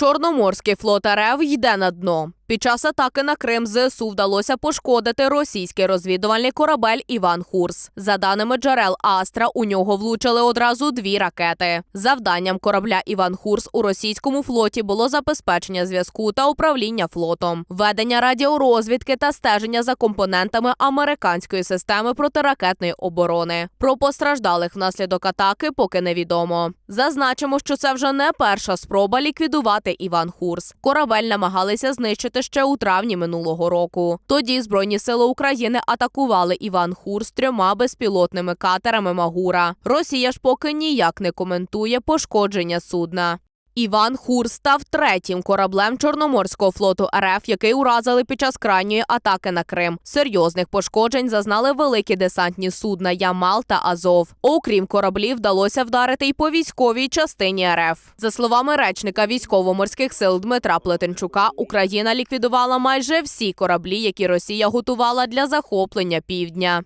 Чорноморський флот РФ йде на дно. Під час атаки на Крим ЗСУ вдалося пошкодити російський розвідувальний корабель Іван Хурс. За даними джерел Астра, у нього влучили одразу дві ракети. Завданням корабля Іван Хурс у російському флоті було забезпечення зв'язку та управління флотом, ведення радіорозвідки та стеження за компонентами американської системи протиракетної оборони. Про постраждалих внаслідок атаки поки невідомо. Зазначимо, що це вже не перша спроба ліквідувати Іван Хурс. Корабель намагалися знищити ще у травні минулого року. Тоді Збройні сили України атакували Іван Хур з трьома безпілотними катерами Магура. Росія ж поки ніяк не коментує пошкодження судна. Іван Хурс став третім кораблем Чорноморського флоту РФ, який уразили під час крайньої атаки на Крим. Серйозних пошкоджень зазнали великі десантні судна Ямал та Азов. Окрім кораблів, вдалося вдарити й по військовій частині РФ. За словами речника військово-морських сил Дмитра Плетенчука, Україна ліквідувала майже всі кораблі, які Росія готувала для захоплення півдня.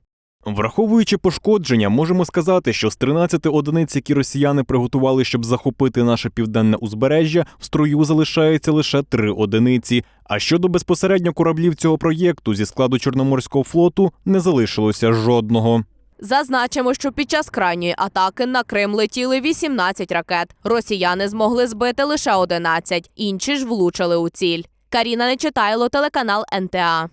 Враховуючи пошкодження, можемо сказати, що з 13 одиниць, які росіяни приготували, щоб захопити наше південне узбережжя, в строю залишається лише три одиниці. А щодо безпосередньо кораблів цього проєкту зі складу Чорноморського флоту не залишилося жодного. Зазначимо, що під час крайньої атаки на Крим летіли 18 ракет. Росіяни змогли збити лише 11, інші ж влучили у ціль. Каріна Нечитайло, телеканал НТА.